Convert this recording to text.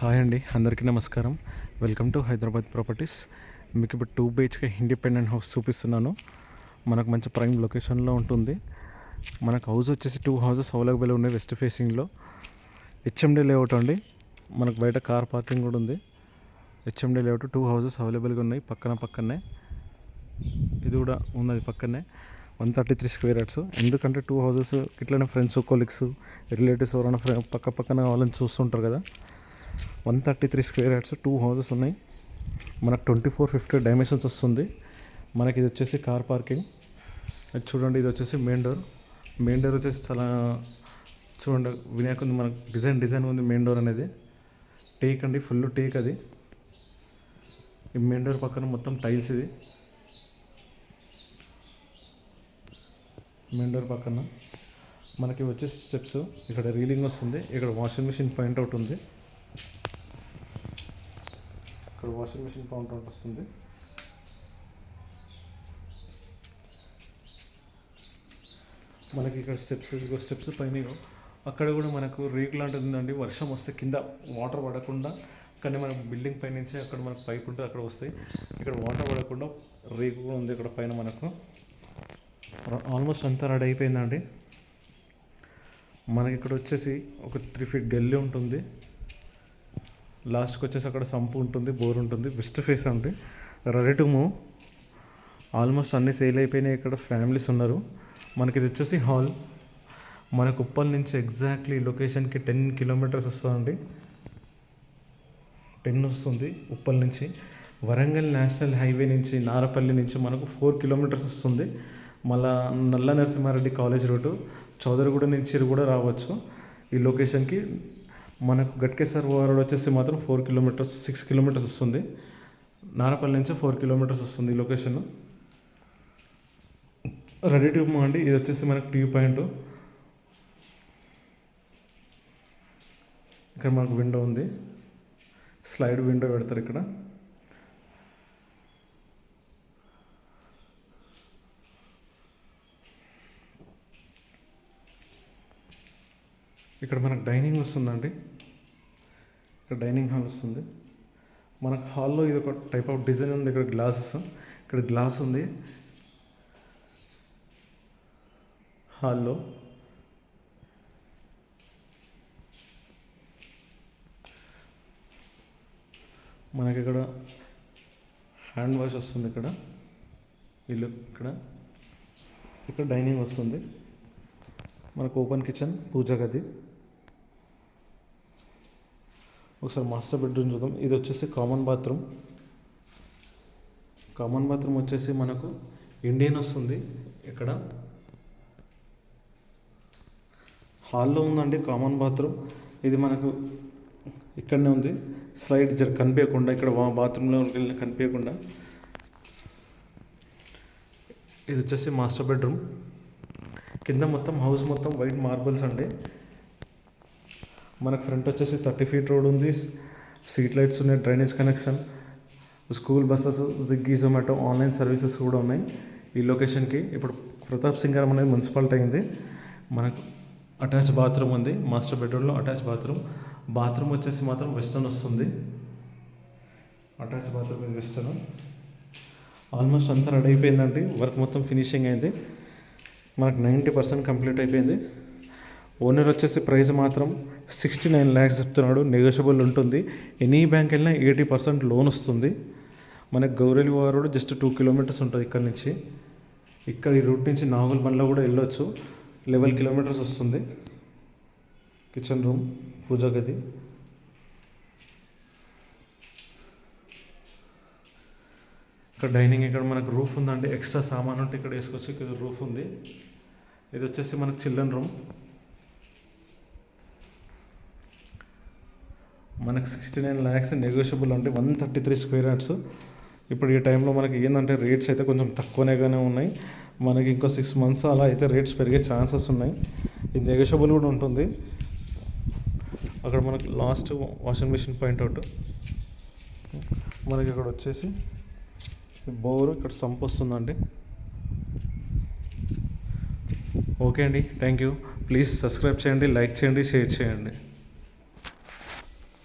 Hi అండి అందరికీ నమస్కారం. Welcome to Hyderabad properties. మీకు ఇప్పుడు టూ బిహెచ్కే ఇండిపెండెంట్ హౌస్ చూపిస్తున్నాను. మనకు మంచి ప్రైమ్ లొకేషన్లో ఉంటుంది. మనకు హౌస్ వచ్చేసి టూ హౌసెస్ అవైలబుల్ ఉన్నాయి వెస్ట్ ఫేసింగ్లో. హెచ్ఎండి లేఅవుట్ అండి. మనకు బయట కార్ పార్కింగ్ కూడా ఉంది. హెచ్ఎండి లేఅవుట్ టూ హౌసెస్ అవైలబుల్గా ఉన్నాయి పక్కన పక్కనే. ఇది కూడా ఉన్నది పక్కనే. One thirty three square yards. ఎందుకంటే టూ హౌసెస్ ఇట్లనే ఫ్రెండ్స్ కొలీగ్స్ రిలేటివ్స్ ఎవరైనా ఫ్రె పక్క పక్కన వాళ్ళని చూస్తుంటారు కదా. One thirty three square yards two houses ఉన్నాయి. మనకు ట్వంటీ ఫోర్ ఫిఫ్టీ డైమెన్షన్స్ వస్తుంది. మనకి ఇది వచ్చేసి కార్ పార్కింగ్ అది చూడండి ఇది వచ్చేసి మెయిన్ డోర్ మెయిన్ డోర్ వచ్చేసి చాలా చూడండి వినాయకుంది మనకు డిజైన్ డిజైన్ ఉంది మెయిన్ డోర్ అనేది. టేక్ అండి ఫుల్ టేక్ అది. ఈ మెయిన్ డోర్ పక్కన మొత్తం టైల్స్ ఇది. మెయిన్ డోర్ పక్కన మనకి వచ్చేసి స్టెప్స్ ఇక్కడ రీలింగ్ వస్తుంది. ఇక్కడ వాషింగ్ మిషన్ పాయింట్ అవుట్ ఉంది. ఇక్కడ వాషింగ్ మిషన్ కౌంటర్ వస్తుంది. మనకి ఇక్కడ స్టెప్స్ ఇదిగో స్టెప్స్ పైన అక్కడ కూడా మనకు రేకు లాంటిది ఉందండి. వర్షం వస్తే కింద వాటర్ పడకుండా కానీ మన బిల్డింగ్ పై నుంచి అక్కడ మనకు పైప్ ఉంటుంది అక్కడ వస్తాయి. ఇక్కడ వాటర్ పడకుండా రేకు కూడా ఉంది ఇక్కడ పైన మనకు. ఆల్మోస్ట్ అంతా రెడీ అయిపోయిందండి. మనకి ఇక్కడ వచ్చేసి ఒక త్రీ ఫీట్ గల్లీ ఉంటుంది. లాస్ట్కి వచ్చేసి అక్కడ సంపు ఉంటుంది బోర్ ఉంటుంది బెస్ట్ ఫేస్ అండి. రెడీ టు మూవ్ ఆల్మోస్ట్ అన్ని సేల్ అయిపోయినాయి ఇక్కడ ఫ్యామిలీస్ ఉన్నారు. మనకి ఇది వచ్చేసి హాల్ మనకు ఉప్పల్ నుంచి ఎగ్జాక్ట్లీ లొకేషన్కి టెన్ కిలోమీటర్స్ వస్తుందండి. టెన్ వస్తుంది ఉప్పల్ నుంచి. వరంగల్ నేషనల్ హైవే నుంచి నారపల్లి నుంచి మనకు ఫోర్ కిలోమీటర్స్ వస్తుంది. మళ్ళా నల్ల నరసింహారెడ్డి కాలేజ్ రోడ్డు చౌదరిగూడ నుంచి కూడా రావచ్చు. ఈ లొకేషన్కి మనకు గట్కేశ్వర ఓవరాల్ వచ్చేసి మాత్రం ఫోర్ కిలోమీటర్స్ సిక్స్ కిలోమీటర్స్ వస్తుంది. నారపల్లి నుంచి ఫోర్ కిలోమీటర్స్ వస్తుంది ఈ లొకేషన్. రెడీ ట్యూబ్ అండి. ఇది వచ్చేసి మనకు టీ పాయింట్. ఇక్కడ మనకు విండో ఉంది. స్లైడ్ విండో పెడతారు ఇక్కడ. ఇక్కడ మనకు డైనింగ్ వస్తుందండి. ఇక్కడ డైనింగ్ హాల్ వస్తుంది. మనకు హాల్లో ఇది ఒక టైప్ ఆఫ్ డిజైన్ ఉంది. ఇక్కడ గ్లాసెస్. ఇక్కడ గ్లాస్ ఉంది. హాల్లో. మనకి ఇక్కడ హ్యాండ్ వాష్ వస్తుంది ఇక్కడ. ఇల్లు ఇక్కడ. ఇక్కడ డైనింగ్ వస్తుంది. మనకు ఓపెన్ కిచెన్ పూజ గది. ఒకసారి మాస్టర్ బెడ్రూమ్ చూద్దాం. ఇది వచ్చేసి కామన్ బాత్రూమ్ కామన్ బాత్రూమ్ వచ్చేసి మనకు ఇండియన్ వస్తుంది. ఇక్కడ హాల్లో ఉందండి కామన్ బాత్రూమ్ ఇది మనకు ఇక్కడనే ఉంది. స్లైడ్ జర కనిపించకుండా ఇక్కడ బాత్రూంలో వెళ్ళిన కనిపించకుండా. ఇది వచ్చేసి మాస్టర్ బెడ్రూమ్ కింద మొత్తం హౌస్ మొత్తం వైట్ మార్బుల్స్ అండి. మనకు ఫ్రంట్ వచ్చేసి థర్టీ ఫీట్ రోడ్ ఉంది. సీట్ లైట్స్ ఉన్నాయి drainage connection school buses Swiggy Zomato online services కూడా ఉన్నాయి. ఈ లొకేషన్కి ఇప్పుడు ప్రతాప్ సింగారం అనేది మున్సిపాలిటీ అయింది. మనకు అటాచ్ బాత్రూమ్ ఉంది. మాస్టర్ బెడ్రూమ్లో అటాచ్ బాత్రూమ్ బాత్రూమ్ వచ్చేసి మాత్రం వెస్టర్న్ వస్తుంది. అటాచ్ బాత్రూమ్ ఇది వెస్టర్న్ ఆల్మోస్ట్ అంతా రెడీ అయిపోయిందండి. వర్క్ మొత్తం ఫినిషింగ్ అయింది. మనకు నైంటీ పర్సెంట్ కంప్లీట్ అయిపోయింది. ఓనర్ వచ్చేసి ప్రైస్ మాత్రం సిక్స్టీ నైన్ ల్యాక్స్ చెప్తున్నాడు. నెగోషియబుల్ ఉంటుంది. ఎనీ బ్యాంక్ వెళ్ళినా ఎయిటీ పర్సెంట్ లోన్ వస్తుంది. మనకు గౌరెలి వారు జస్ట్ టూ కిలోమీటర్స్ ఉంటుంది ఇక్కడ నుంచి. ఇక్కడ ఈ రూట్ నుంచి నాగుల్ బండ్లో కూడా వెళ్ళొచ్చు. లెవెల్ కిలోమీటర్స్ వస్తుంది. కిచెన్ రూమ్ పూజా గది. ఇక్కడ డైనింగ్ ఇక్కడ మనకు రూఫ్ ఉందండి. ఎక్స్ట్రా సామాన్ ఉంటే ఇక్కడ వేసుకోవచ్చు. ఇక్కడ రూఫ్ ఉంది. ఇది వచ్చేసి మనకు చిల్డ్రన్ రూమ్ మనకు సిక్స్టీ నైన్ ల్యాక్స్ నెగోషియబుల్ అంటే one thirty three square yards ఇప్పుడు ఈ టైంలో మనకి ఏంటంటే రేట్స్ అయితే కొంచెం తక్కువనేగానే ఉన్నాయి. మనకి ఇంకో సిక్స్ మంత్స్ అలా అయితే రేట్స్ పెరిగే ఛాన్సెస్ ఉన్నాయి. ఇది నెగోషియబుల్ కూడా ఉంటుంది. అక్కడ మనకి last washing machine point out మనకి ఇక్కడ వచ్చేసి బోరు ఇక్కడ సంప్ వస్తుందండి. ఓకే అండి. థ్యాంక్ యూ ప్లీజ్ సబ్స్క్రైబ్ చేయండి లైక్ చేయండి షేర్ చేయండి.